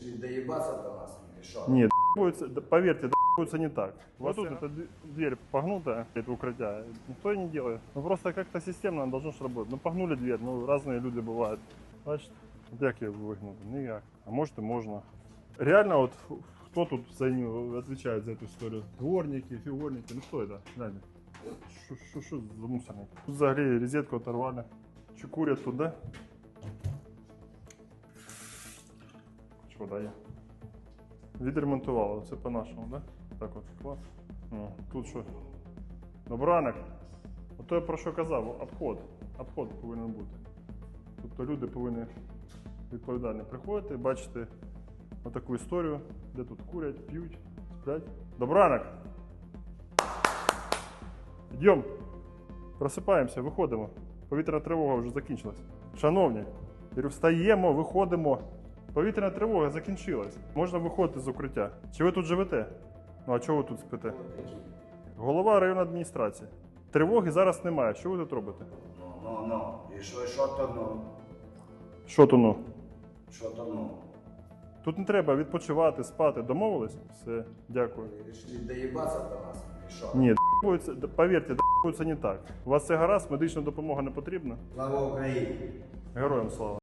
Решили доебаться до нас или что? Нет, д***аются- да поверьте, д***аются не так. Вот тут эта д- дверь погнутая, это укрытие, никто и не делает. Ну просто как-то системно оно должно ж работать. Ну погнули дверь, ну разные люди бывают. Значит, от як її вигнути? Ніяк. А може і можна. Реально, от хто тут за нього відповідає за цю історію? Дворники, фігурники, ну хто це? Гляньте. Що, що, що за мусорник? Тут взагалі розетку оторвали. Чи курять Тут, да? Що дає? Відремонтували, це по-нашому, да? Так от, клас. Ну, тут що? Добранок. Ото я про що казав, обход. Обход повинен бути. Тобто люди повинні відповідально приходити, бачити отаку історію, де тут курять, п'ють, сплять. Добранок! Йдемо. Просипаємося, виходимо. Повітряна тривога вже закінчилась. Шановні, встаємо, виходимо. Повітряна тривога закінчилась. Можна виходити з укриття. Чи ви тут живете? Ну а чого ви тут спите? Голова районної адміністрації. Тривоги зараз немає. Що ви тут робите? Ну, ну, ну. И что, что то ну? Що то ну? Что то ну? Тут не треба відпочивати, спати. Домовились? Все, дякую. Доебаться до нас? Ні, д***аються- д- повірте, д***аються не так. У вас це гаразд, медична допомога не потрібна. Слава Украине! Героям слава.